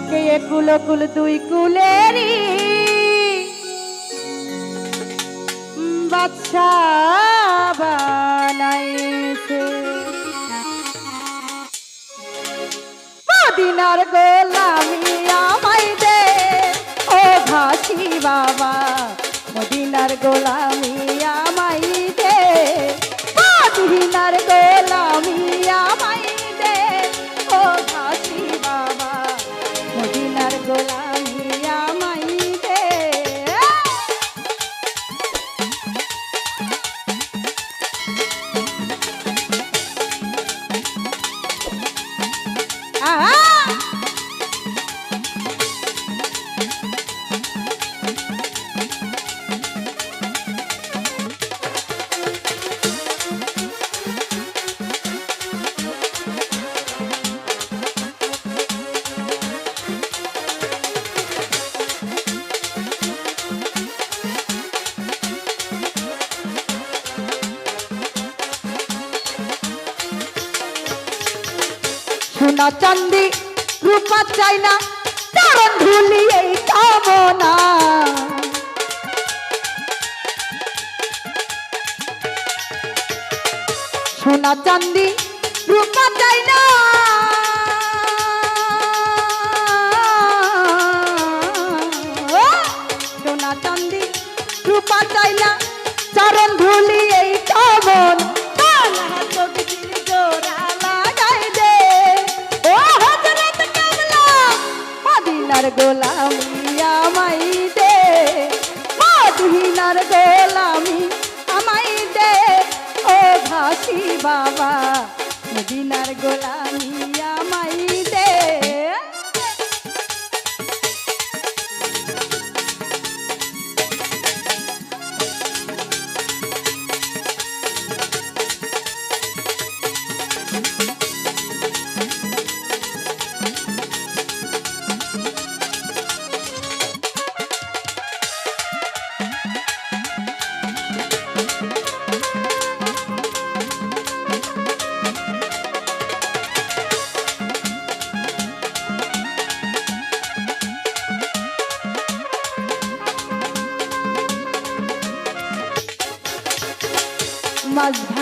তোমাকে একুল কুল দুই কুলেরই বাচ্চা গোলামি আমাই দে। ও ঘাসি বাবা মদিনার গোলামি সোনা চান্দি রূপা চাই না চরণ ধুলি এই কামনা সোনা চান্দি রূপা মদিনার গোলামি আমাই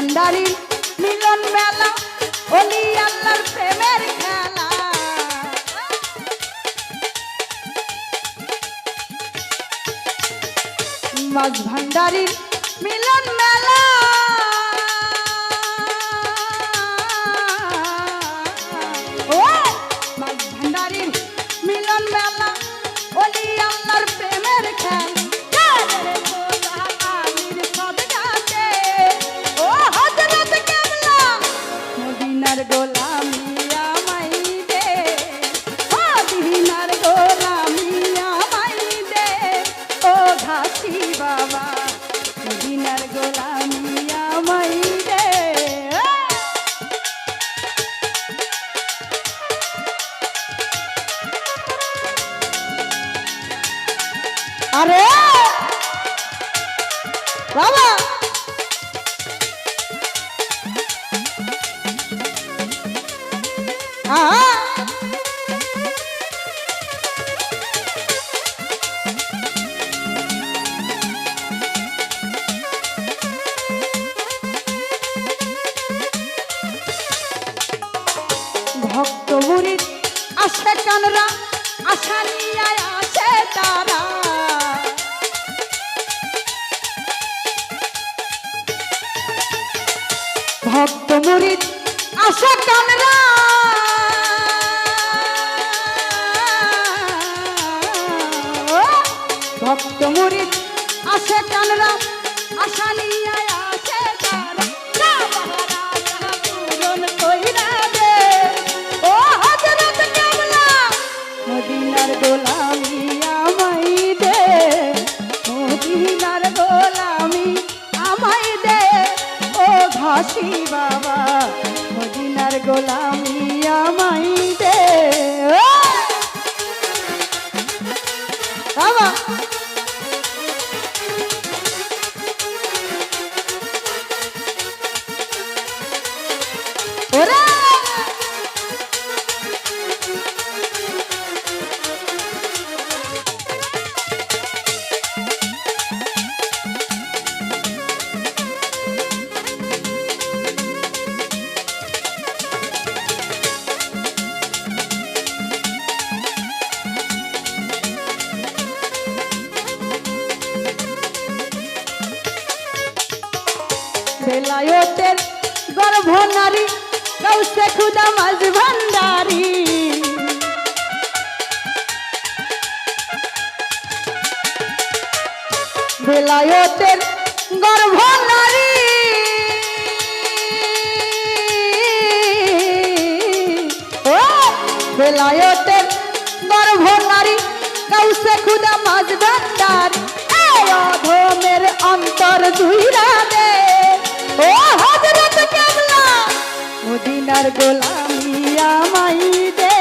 ভান্ডারি মিলন মেলা অলি আল্লাহর প্রেমের খেলা। মিলন মেলা। আরে! বাবা! ভক্ত মুরিদ আসে কানরা আশা নিয়ে আসে তারা। ভক্ত মরিচ আশা কামরা। ভক্ত মরিচ আশা কানরা আশা ভান্ডারি গৌসে খুদা মাঝ ভান্ডারি। বেলায়তের গর্ভ নারী। ও, বেলায়তের গর্ভ নারী কাউসে খুদা মাঝ ভান্ডার। অধমের অন্তর দুইরা দে। ও হজরত কেবলা মদিনার গোলামি আমাই দে।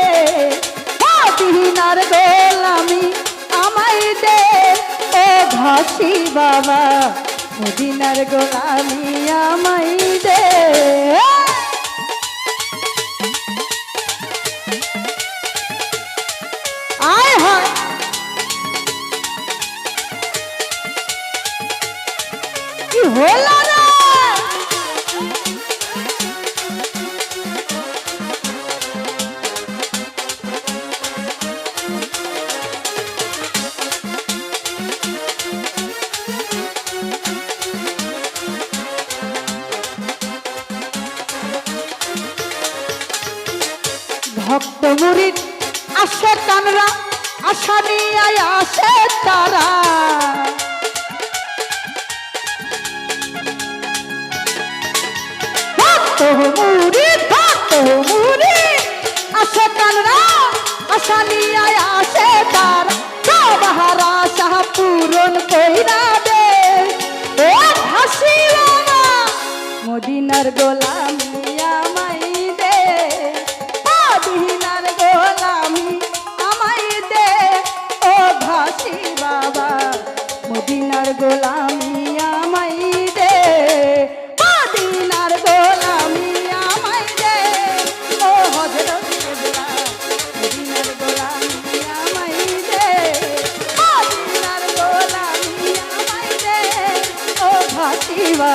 মদিনার গোলামি আমাই দে। ও ঘাসি বাবা, মদিনার গোলামি আমাই দে। আসে কানরা, আশা নিয়ে আসে তারা। মুড়ি মুড়ি, আসে কানরা, আশা আসে তারা। সাহ পূরণ দে। ও মদিনার গোলা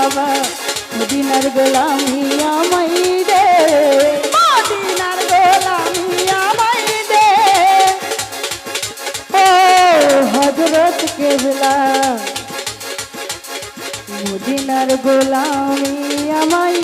বাবা, মদিনার গোলামি আমাই রে মদিনার গোলামি আমাই দে। ও হজরত কেবলা, মদিনার গোলামি আমাই